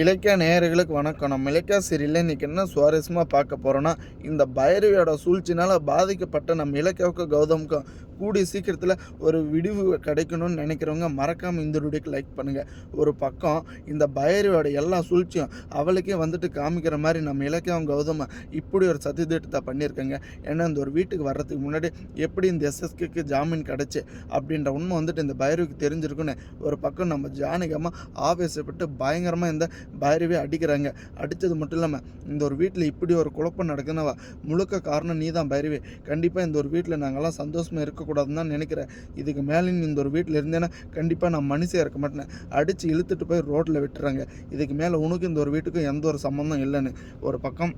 இலக்கிய நேயர்களுக்கு வணக்கம். நம்ம இலக்கிய சீரியலில் இன்றைக்கி என்ன சுவாரஸ்யமாக பார்க்க போகிறோன்னா இந்த பைரவியோட சூழ்ச்சினால் பாதிக்கப்பட்ட நம்ம இலக்கியாவுக்கும் கௌதமுக்கும் கூடிய சீக்கிரத்தில் ஒரு விடிவு கிடைக்கணும்னு நினைக்கிறவங்க மறக்காமல் இந்த வீடியோக்கு லைக் பண்ணுங்கள் ஒரு பக்கம் இந்த பைரவியோட எல்லா சூழ்ச்சியும் அவளுக்கே வந்துட்டு காமிக்கிற மாதிரி நம்ம இலக்கியம் கௌதம இப்படி ஒரு சதி திட்டத்தை பண்ணியிருக்காங்க. ஏன்னா இந்த ஒரு வீட்டுக்கு வர்றதுக்கு முன்னாடி எப்படி இந்த எஸ்எஸ்கேக்கு ஜாமீன் கிடச்சி அப்படின்ற உண்மை வந்துட்டு இந்த பைரவிக்கு தெரிஞ்சிருக்குன்னு ஒரு பக்கம் நம்ம ஜானகமாக ஆவேசப்பட்டு பயங்கரமாக இந்த பைரவி அடிக்கிறாங்க. அடித்தது மட்டும் இல்லாமல் இந்த ஒரு வீட்டில் இப்படி ஒரு குழப்பம் நடக்குதுன்னா முழுக்க காரணம் நீ தான் பைரவி. கண்டிப்பாக இந்த ஒரு வீட்டில் நாங்கள்லாம் சந்தோஷமாக இருக்கக்கூடாதுன்னு தான் நினைக்கிறேன். இதுக்கு மேலே நீ இந்த ஒரு வீட்டில் இருந்தேன்னா கண்டிப்பாக நான் மனுஷியாக இருக்க மாட்டேன். அடித்து இழுத்துட்டு போய் ரோட்டில் விட்டுறாங்க. இதுக்கு மேலே உனக்கு இந்த ஒரு வீட்டுக்கும் எந்த ஒரு சம்மந்தம் இல்லைன்னு. ஒரு பக்கம்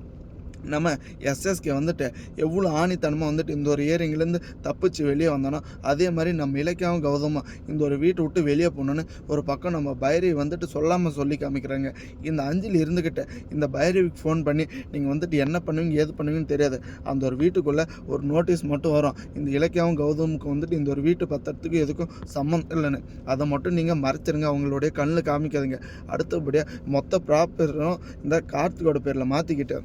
நம்ம எஸ்எஸ்கே வந்துட்டு எவ்வளோ ஆணித்தனமாக வந்துட்டு இந்த ஒரு இயரிங்லேருந்து தப்பிச்சு வெளியே வந்தானோ அதே மாதிரி நம்ம இலக்கியாவும் கௌதமும் இந்த ஒரு வீட்டை விட்டு வெளியே போகணுன்னு ஒரு பக்கம் நம்ம பைரவி வந்துட்டு சொல்லாமல் சொல்லி காமிக்கிறாங்க. இந்த அஞ்சலி இருந்துக்கிட்ட இந்த பைரவிக்கு ஃபோன் பண்ணி நீங்கள் வந்துட்டு என்ன பண்ணுவீங்க ஏது பண்ணுவீங்கன்னு தெரியாது. அந்த ஒரு வீட்டுக்குள்ளே ஒரு நோட்டீஸ் மட்டும் வரும். இந்த இலக்கியாவும் கௌதமுக்கு வந்துட்டு இந்த ஒரு வீட்டு பத்திரத்துக்கு எதுக்கும் சம்மந்தம் இல்லைன்னு. அதை மட்டும் நீங்கள் மறைச்சிருங்க அவங்களுடைய கண்ணில் காமிக்காதீங்க. அடுத்தபடியாக மொத்த ப்ராப்பரும் இந்த கார்த்திகோட பேரில் மாற்றிக்கிட்டு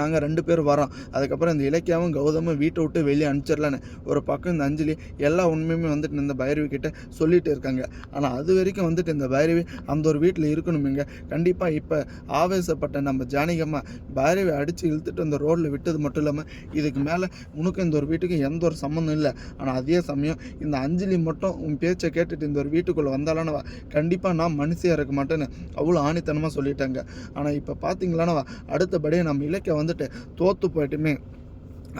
நாங்கள் ரெண்டு பேர் வரோம். அதுக்கப்புறம் இந்த இலக்கியாவும் கௌதமும் வீட்டை விட்டு வெளியே அனுப்பிச்சிடலான்னு ஒரு பக்கம் இந்த அஞ்சலி எல்லா உண்மையுமே வந்துட்டு இந்த பைரவி கிட்ட சொல்லிட்டு இருக்காங்க. ஆனால் அது வரைக்கும் வந்துட்டு இந்த பைரவி அந்த ஒரு வீட்டில் இருக்கணுமேங்க. கண்டிப்பாக இப்போ ஆவேசப்பட்ட நம்ம ஜானகம்மா பைரவி அடித்து இழுத்துட்டு அந்த ரோட்டில் விட்டது மட்டும் இல்லாமல் இதுக்கு மேலே உனக்கு இந்த ஒரு வீட்டுக்கு எந்த ஒரு சம்மந்தம் இல்லை. ஆனால் அதே சமயம் இந்த அஞ்சலி மட்டும் உன் பேச்சை கேட்டுட்டு இந்த ஒரு வீட்டுக்குள்ளே வந்தாலானவா கண்டிப்பாக நான் மனுஷியாக இருக்க மாட்டேன்னு அவ்வளோ ஆணித்தனமாக சொல்லிட்டாங்க. ஆனால் இப்போ பார்த்தீங்களானவா அடுத்தபடியே நம்ம இலக்கிய வந்துட்டு தோற்று போயிட்டுமே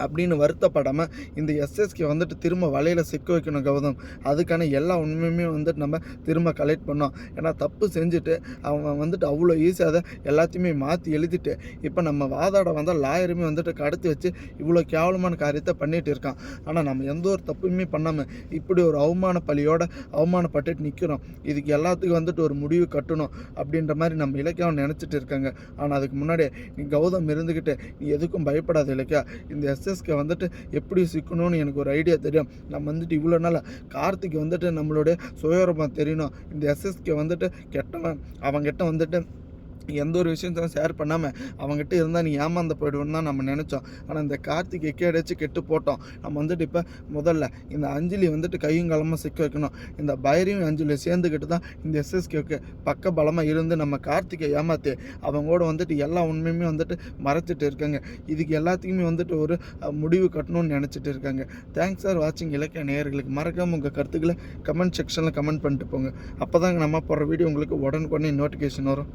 அப்படின்னு வருத்தப்படாமல் இந்த எஸ்எஸ்கே வந்துட்டு திரும்ப வலையில் சிக்க வைக்கணும் கௌதம். அதுக்கான எல்லா உண்மையுமே வந்துட்டு நம்ம திரும்ப கலெக்ட் பண்ணோம். ஏன்னா தப்பு செஞ்சுட்டு அவன் வந்துட்டு அவ்வளோ ஈஸியாக அதை எல்லாத்தையுமே மாற்றி எழுதிட்டு இப்போ நம்ம வாதாட வந்தால் லாயருமே வந்துட்டு கடத்தி வச்சு இவ்வளோ கேவலமான காரியத்தை பண்ணிட்டு இருக்கான். ஆனால் நம்ம எந்த ஒரு தப்புமே பண்ணாமல் இப்படி ஒரு அவமான பழியோட அவமானப்பட்டுட்டு நிற்கிறோம் இதுக்கு எல்லாத்துக்கும் வந்துட்டு ஒரு முடிவு கட்டணும் அப்படின்ற மாதிரி நம்ம இலக்கியம் நினச்சிட்டு இருக்காங்க. ஆனால் அதுக்கு முன்னாடி நீ கௌதம் இருந்துக்கிட்டு நீ எதுக்கும் பயப்படாத இலக்கியா? இந்த எஸ் எஸ்எஸ்கே வந்துட்டு எப்படி சிக்கணும்னு எனக்கு ஒரு ஐடியா தெரியும். நம்ம வந்துட்டு இவ்வளோ நாள் கார்த்திக் வந்துட்டு நம்மளுடைய சுயரூபம் தெரியணும். இந்த எஸ்எஸ்கே வந்துட்டு கெட்டவன் அவங்ககிட்ட வந்துட்டு எந்த ஒரு விஷயத்தையும் ஷேர் பண்ணாமல் அவங்ககிட்ட இருந்தால் நீ ஏமாந்து போயிடுவோன்னு தான் நம்ம நினச்சோம். ஆனால் இந்த கார்த்திக் எக்கேடச்சு கெட்டு போட்டோம். நம்ம வந்துட்டு இப்போ முதல்ல இந்த அஞ்சலி வந்துட்டு கையும் காலமாக சிக்க வைக்கணும். இந்த பைரியும் அஞ்சலியும் சேர்ந்துக்கிட்டு தான் இந்த எஸ்எஸ்கேக்கு பக்க பலமாக இருந்து நம்ம கார்த்திகை ஏமாற்றி அவங்களோட வந்துட்டு எல்லா உண்மையுமே வந்துட்டு மறைச்சிட்டு இருக்காங்க. இதுக்கு எல்லாத்துக்குமே வந்துட்டு ஒரு முடிவு கட்டணும்னு நினச்சிட்டு இருக்காங்க. தேங்க்ஸ் ஃபார் வாட்சிங் இலக்கிய நேயர்களுக்கு மறக்காமல் உங்கள் கருத்துக்களை கமெண்ட் செக்ஷனில் கமெண்ட் பண்ணிட்டு போங்க. அப்போ தாங்க நம்ம போடுற வீடியோ உங்களுக்கு உடனுக்குடனே நோட்டிஃபிகேஷன் வரும்.